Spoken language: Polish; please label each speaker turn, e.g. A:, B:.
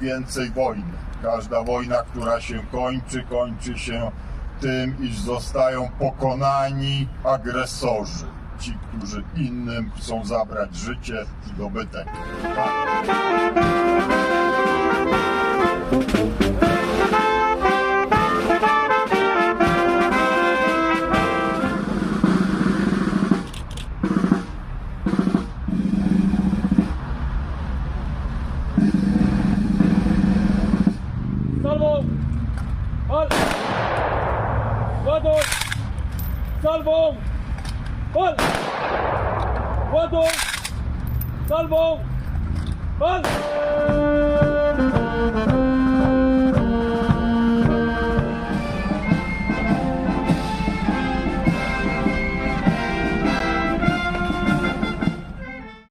A: więcej wojny. Każda wojna, która się kończy, kończy się tym, iż zostają pokonani agresorzy. Ci, którzy innym chcą zabrać życie i dobytek.
B: Al. Vado. Salvo. Al. Vado. Salvo. Al.